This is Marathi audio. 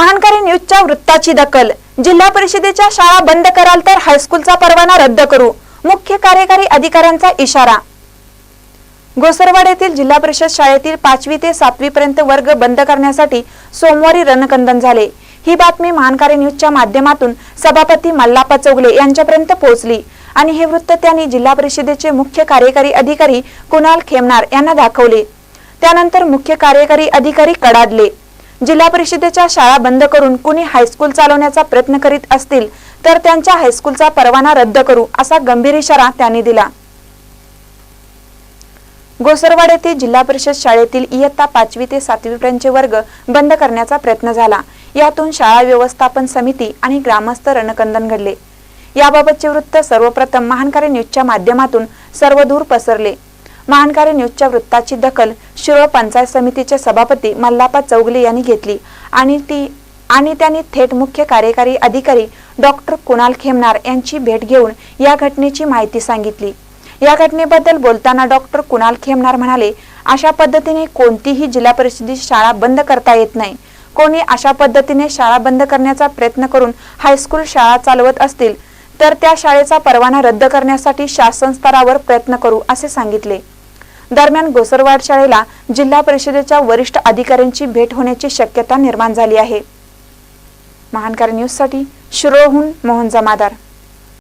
महानकारी न्यूजच्या वृत्ताची दखल. जिल्हा परिषदेच्या शाळा बंद कराल तर हायस्कूलचा परवाना रद्द करू. मुख्य कार्यकारी अधिकाऱ्यांचा इशारा. गोसरवाड येथील जिल्हा परिषद शाळेतील पाचवी ते सातवी पर्यंत वर्ग बंद करण्यासाठी सोमवारी रणकंदन झाले. ही बातमी महानकारी न्यूजच्या माध्यमातून सभापती मल्लापा चौगले यांच्यापर्यंत पोहोचली. आणि हे वृत्त त्यांनी जिल्हा परिषदेचे मुख्य कार्यकारी अधिकारी कुणाल खेमनार यांना दाखवले. त्यानंतर मुख्य कार्यकारी अधिकारी कडाडले. जिल्हा परिषदेच्या शाळा बंद करून कुणी हायस्कूल चालवण्याचा प्रयत्न करीत असतील तर त्यांच्या हायस्कूलचा परवाना रद्द करू असा गंभीर इशारा त्यांनी दिला. गोसरवाड येथे जिल्हा परिषद शाळेतील इयत्ता पाचवी ते सातवीपर्यंतचे वर्ग बंद करण्याचा प्रयत्न झाला. यातून शाळा व्यवस्थापन समिती आणि ग्रामस्थ रणकंदन घडले. याबाबतचे वृत्त सर्वप्रथम महानकारी न्यूजच्या माध्यमातून सर्वदूर पसरले. महानकारी न्यूजच्या वृत्ताची दखल शिरोळ पंचायत समितीचे सभापती मल्लापा चौगले यांनी घेतली. आणि ती आणि त्यांनी थेट मुख्य कार्यकारी अधिकारी डॉक्टर कुणाल खेमनार यांची भेट घेऊन या घटनेची माहिती सांगितली. या घटनेबद्दल बोलताना डॉक्टर कुणाल खेमनार म्हणाले अशा पद्धतीने कोणतीही जिल्हा परिषदेची शाळा बंद करता येत नाही. कोणी अशा पद्धतीने शाळा बंद करण्याचा प्रयत्न करून हायस्कूल शाळा चालवत असतील तर त्या शाळेचा परवाना रद्द करण्यासाठी शासन स्तरावर प्रयत्न करू असे सांगितले. दरम्यान गोसरवाड शाळेला जिल्हा परिषदेच्या वरिष्ठ अधिकाऱ्यांची भेट होण्याची शक्यता निर्माण झाली आहे. महानकारी न्यूजसाठी शिरोळहून मोहन जमादार.